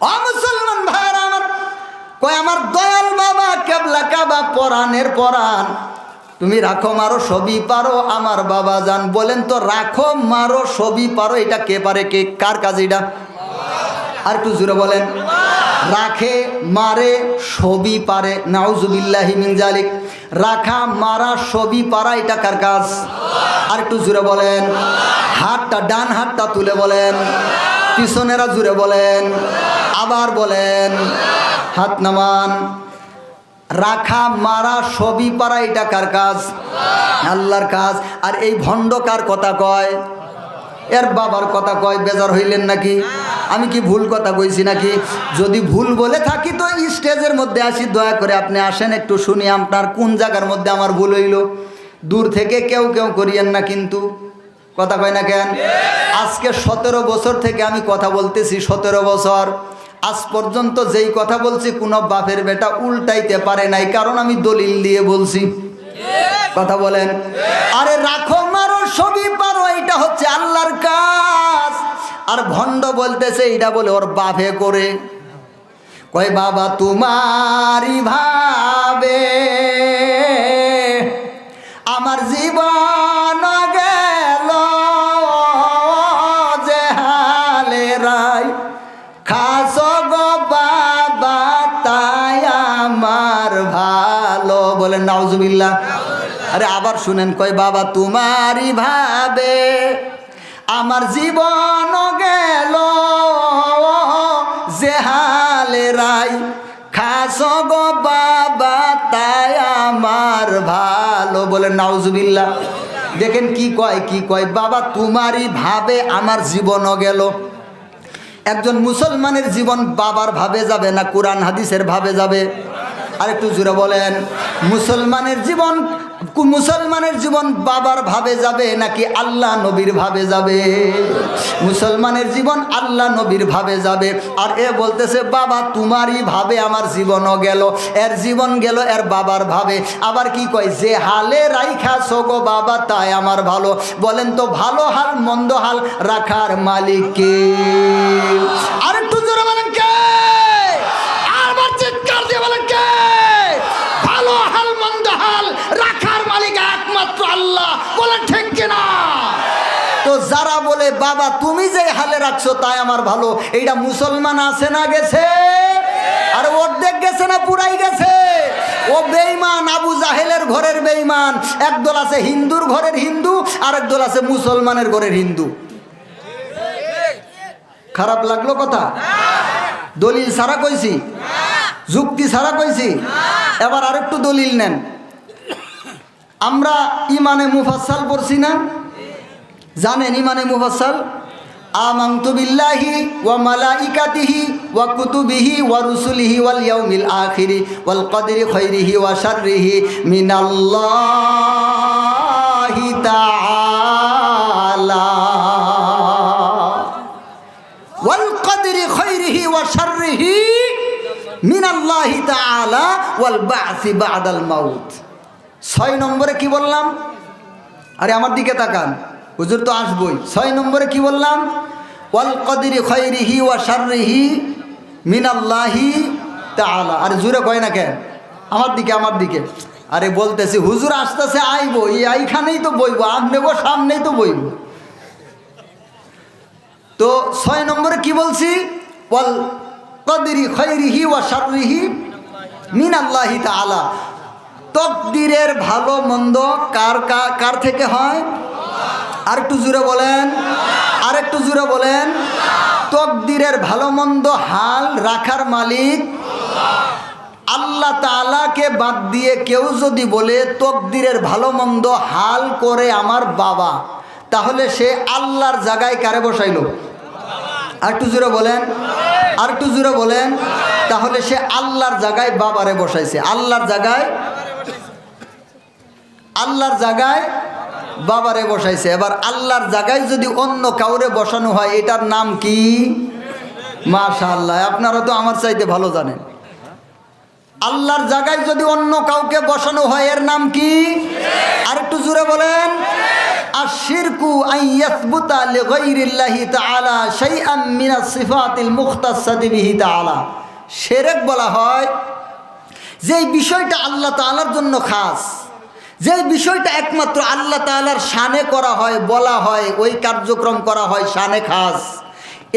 অ মুসলমান ভাইরা আমার কয় আমার দয়াল বাবা কেবলা কাবা পরাণের পরাণ। তুমি রাখো, মারো, সবই পারো, আমার বাবা যান। বলেন তো, রাখো, মারো, সবই পারো, এটা কে পারে কে? কার কাজ এটা আর একটু জুড়ে বলেন। রাখে, মারে, সবই পারে মিন জালিক। রাখা, মারা, সবই পারা, এটা কার কাজ? আর একটু জুড়ে বলেন। হাতটা, ডান হাতটা তুলে বলেন। পিছনেরা জুড়ে বলেন, আবার বলেন, হাত নামান। রাখা, মারা সবই পারা, এটা কার কাজ? আল্লাহর কাজ। আর এই ভণ্ড কার কথা কয়? এর বাবার কথা কয়, বেজার হইলেন নাকি? আমি কি ভুল কথা কইছি নাকি? যদি ভুল বলে থাকি তো স্টেজের মধ্যে আসি, দয়া করে আপনি আসেন, একটু শুনি আপনার কোন জায়গার মধ্যে আমার ভুল হইল। দূর থেকে কেউ কেউ করিয়েন না কিন্তু। কথা কয় না কেন? আজকে সতেরো বছর থেকে আমি কথা বলতেছি সতেরো বছর। আজ পর্যন্ত যেই কথা বলছি, কোনো বাপের বেটা উল্টাইতে পারে নাই, কারণ আমি দলিল দিয়ে বলছি। কথা বলেন। আরে রাখো মারো সবই পারো এটা হচ্ছে আল্লাহর কাজ। আর ভণ্ড বলতেছে এটা বলে ওর বাপে করে। কয়, বাবা, তোমারই ভাবে আমার জীবন বলেন, নাউজুবিল্লাহ। আরে আবার শুনেন, কয়, বাবা, তোমারই ভাবে আমার জীবন গেল যে হালে রাই। খাস গো বাবা, তাই আমার ভালো। বলে নাউজুবিল্লাহ। দেখেন কি কয় কি কয়, বাবা, তোমারই ভাবে আমার জীবনও গেল। একজন মুসলমানের জীবন বাবার ভাবে যাবে না, কোরআন, হাদিসের ভাবে যাবে? আর একটু জুড়ে বলেন, মুসলমানের জীবন মুসলমানের জীবন বাবার ভাবে যাবে নাকি আল্লাহ নবীর ভাবে যাবে? মুসলমানের জীবন আল্লাহ নবীর ভাবে যাবে। আর এ বলতেছে, বাবা, তোমারই ভাবে আমার জীবনও গেল। এর জীবন গেল এর বাবার ভাবে। আবার কি কয়, যে হালে রাইখা গো বাবা, তাই আমার ভালো। বলেন তো, ভালো হাল, মন্দ হাল রাখার মালিককে আর একটু বলেন ঠিক কিনা? তো যারা বলে, বাবা, তুমি যে হালে রাখছো তাই আমার ভালো। এইটা মুসলমান আছে না গেছে? আর অর্ধেক গেছে না পুরাই গেছে? ও বেইমান আবু জাহেলের ঘরের বেইমান একদল আছে হিন্দুর ঘরের হিন্দু আর একদল আছে মুসলমানের ঘরের হিন্দু। খারাপ লাগল কথা? দলিল সারা কইছি? যুক্তি সারা কইছি? এবার আরেকটু দলিল নেন। আমরা ইমানে মুফাসাল পড়ছি না? জানেন ইমানে মুফাসাল আমান্তু বিল্লাহি ওয়া মালাইকাতিহি ওয়া কুতুবিহি ওয়া রুসুলিহি ওয়াল ইয়াউমিল আখিরি ওয়াল কদরি খাইরিহি ওয়া শাররিহি মিনাল্লাহি তাআলা। ওয়াল কদরি খাইরিহি ওয়া শাররিহি মিনাল্লাহি তাআলা ওয়াল বা'সি বা'দাল মাউত। ছয় নম্বরে কি বললাম? আরে আমার দিকে তাকান। হুজুর তো আসবই। ছয় নম্বরে কি বললাম? ওয়াল কদরি খৈরিহি ওয়া শাররিহি মিনাল্লাহি তাআলা। আরে জুরে কয় না কেন? আমার দিকে আমার দিকে। আরে বলতেছি, হুজুর আসতেছে, আইব। এই এইখানেই তো বইব আর নেব সামনেই তো বইব। তো ছয় নম্বরে কি বলছি? ওয়াল কদরি খৈরিহি ওয়া শাররিহি মিনাল্লাহি তাআলা। তকদিরের ভালো মন্দ কার কার থেকে হয়? আর একটু জুড়ে বলেন। আর একটু জুড়ে বলেন। তকদিরের ভালো মন্দ হাল রাখার মালিক আল্লাহ তালাকে বাদ দিয়ে কেউ যদি বলে, তকদিরের ভালো মন্দ হাল করে আমার বাবা তাহলে সে আল্লাহর জায়গায় কারে বসাইল? আর একটু জুড়ে বলেন। আর একটু জুড়ে বলেন। তাহলে সে আল্লাহর জায়গায় বাবারে বসাইছে। আল্লাহর জায়গায় আল্লাহর জায়গায় বাবারে বসাইছে। এবার আল্লাহর জায়গায় যদি অন্য কাউরে বসানো হয়, এটার নাম কি? মাশা আল্লাহ আপনারা তো আমার চাইতে ভালো জানেন। আল্লাহর জায়গায় যদি অন্য কাউকে বসানো হয়, এর নাম কি? আর একটু জুড়ে বলেন শিরক বলা হয়, যেই বিষয়টা আল্লাহ তাআলার জন্য খাস। যেই বিষয়টা একমাত্র আল্লাহ তাআলার শানে করা হয়, বলা হয়, ওই কার্যক্রম করা হয় শানে খাস।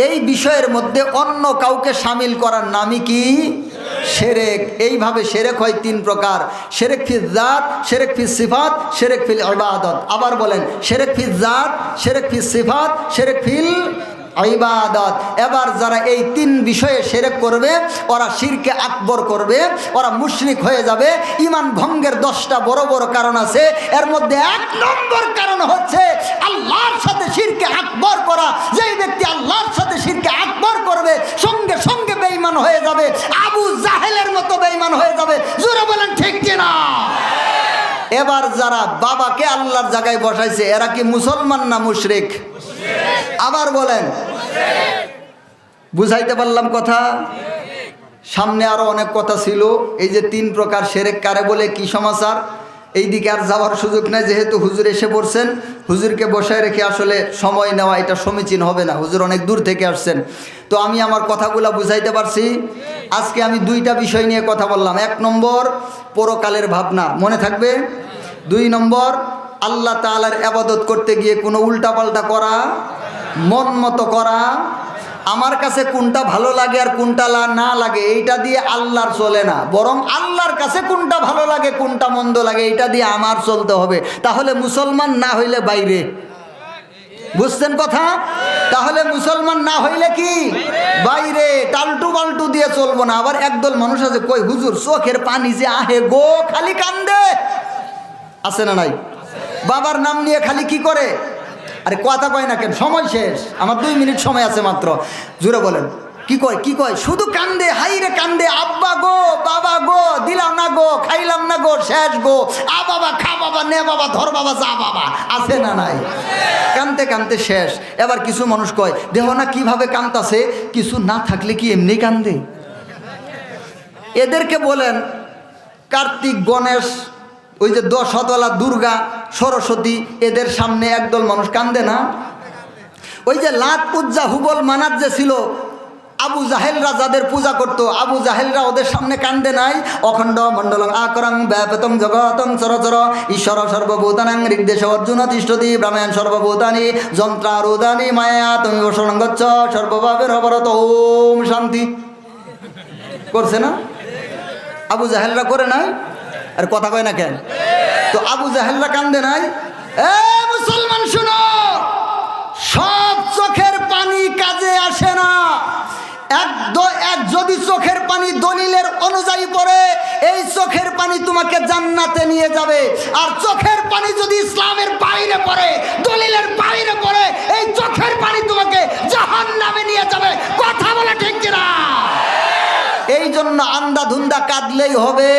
এই বিষয়ের মধ্যে অন্য কাউকে সামিল করার নামই কি? সেরেক। এইভাবে সেরেক হয় তিন প্রকার। সেরেক ফিল জাত, সেরেক ফিল সিফাত, সেরেক ফিল ইবাদত। আবার বলেন, সেরেক ফিল জাত, সেরেক ফিল সিফাত, সেরেক ফিল ইবাদত। এবার যারা এই তিন বিষয়ে সেরেক করবে, ওরা শিরকে আকবর করবে, ওরা মুশরিক হয়ে যাবে। ইমান ভঙ্গের দশটা বড় বড় কারণ আছে। এর মধ্যে এক নম্বর কারণ হচ্ছে আল্লাহর সাথে শিরকে আকবর করা। যেই ব্যক্তি আল্লাহর সাথে শিরকে আকবর করবে, সঙ্গে সঙ্গে বেঈমান হয়ে যাবে। আবু জাহেলের মতো বেঈমান হয়ে যাবে। জোরে বলেন ঠিক কিনা? এবার যারা বাবাকে আল্লাহর জায়গায় বসাইছে, এরা কি মুসলমান না মুশরিক? আবার বলেন। বুঝাইতে পারলাম কথা? সামনে আরও অনেক কথা ছিল। এই যে তিন প্রকার সেরেক কারে বলে কি সমাচার? এই দিকে আর যাওয়ার সুযোগ নেই, যেহেতু হুজুর এসে পড়ছেন। হুজুরকে বসায় রেখে আসলে সময় নেওয়া এটা সমীচীন হবে না। হুজুর অনেক দূর থেকে আসছেন। তো আমি আমার কথাগুলো বুঝাইতে পারছি। আজকে আমি দুইটা বিষয় নিয়ে কথা বললাম। এক নম্বর, পরকালের ভাবনা। মনে থাকবে? দুই নম্বর আল্লাহ তালার আবাদত করতে গিয়ে কোনো উল্টাপাল্টা করা, মন মতো করা, আমার কাছে কোনটা ভালো লাগে আর কোনটা না লাগে, এইটা দিয়ে আল্লাহর চলে না। বরং আল্লাহর কাছে কোনটা ভালো লাগে, কোনটা মন্দ লাগে, এইটা দিয়ে আমার চলতে হবে। তাহলে মুসলমান না হইলে বাইরে। বুঝছেন কথা? তাহলে মুসলমান না হইলে কি? বাইরে। টালটু বাল্টু দিয়ে চলবো না। আবার একদল মানুষ আছে, কই, হুজুর, চোখের পানি যে আহে গো, খালি কান্দে। আছে না নাই? বাবার নাম নিয়ে খালি কি করে? আরে কথা কয় না কেন? সময় শেষ। আমার দুই মিনিট সময় আছে মাত্র। জুড়ে বলেন, কি কয় কি কয়? শুধু কান্দে হাইরে কান্দে, আব্বা গো, বাবা গো, দিলাম না গো, খাইলাম না গো, শেষ গো। আ বাবা, খা বাবা, নে বাবা, ধর বাবা, যা বাবা। আছে না নাই? কানতে কানতে শেষ। এবার কিছু মানুষ কয়, দেহ না কীভাবে কান্তাছে? কিছু না থাকলে কি এমনি কান্দে? এদেরকে বলেন, কার্তিক, গণেশ ওই যে দশতলা দুর্গা, সরস্বতী, এদের সামনে একদল মানুষ কান্দে না? ওই যে লাত উজ্জা হুবল মানাত যে ছিল, আবু জাহেলরা যাদের পূজা করত, আবু জাহেলরা ওদের সামনে কান্দে নাই? অখণ্ড মণ্ডলং আকরং ব্যাপতং জগতং চরচর, ঈশ্বর সর্বভূতানাং ঋগদেশ অর্জুন তিষ্ঠতি ব্রাহ্মণ সর্বভূতানি, যন্ত্রারুদানি মায়া, তুমি বসরঙ্গচ্ছ সর্বভাবের অবরত ওম শান্তি। করছে না? আবু জাহেলরা করে নাই? আর কথা কয় না কেন? তো আবু জাহেলরা কান্দে নাই? এ মুসলমান শুনো, সব চোখের পানি কাজে আসে না। এক যদি চোখের পানি দলিলের অনুযায়ী পড়ে, এই চোখের পানি তোমাকে জান্নাতে নিয়ে যাবে। আর চোখের পানি যদি ইসলামের বাইরে পড়ে, দলিলের বাইরে পড়ে, এই চোখের পানি তোমাকে জাহান নামে নিয়ে যাবে। কথা বলে ঠিক কিনা? এই জন্য আন্দা ধুন্দা কাঁদলেই হবে।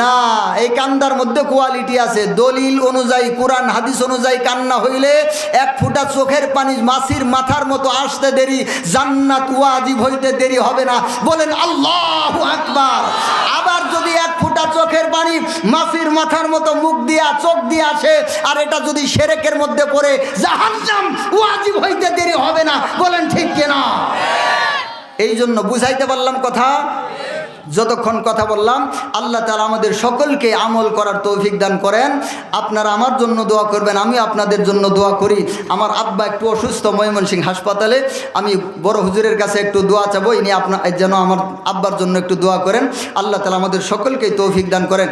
না এই কান্দার মধ্যে কোয়ালিটি আছে। দলিল অনুযায়ী কোরআন হাদিস অনুযায়ী কান্না হইলে এক ফুটা চোখের পানি মাসির মাথার মতো আসতে দেরি জান্নাত ওয়াজিব হইতে দেরি হবে না। বলেন আল্লাহ আকবার। আবার যদি এক ফুটা চোখের পানি মাসির মাথার মতো মুখ দিয়া চোখ দিয়ে আসে আর এটা যদি সেরেকের মধ্যে পড়ে জাহান্নাম ওয়াজিব হইতে দেরি হবে না। বলেন ঠিক কিনা? এই জন্য বুঝাইতে পারলাম কথা যতক্ষণ কথা বললাম, আল্লাহ তালা আমাদের সকলকে আমল করার তৌফিক দান করেন। আপনারা আমার জন্য দোয়া করবেন আমি আপনাদের জন্য দোয়া করি। আমার আব্বা একটু অসুস্থ ময়মনসিংহ হাসপাতালে, আমি বড় হুজুরের কাছে একটু দোয়া চাবো, ইনি আপনার যেন আমার আব্বার জন্য একটু দোয়া করেন। আল্লাহ তালা আমাদের সকলকেই তৌফিক দান করেন।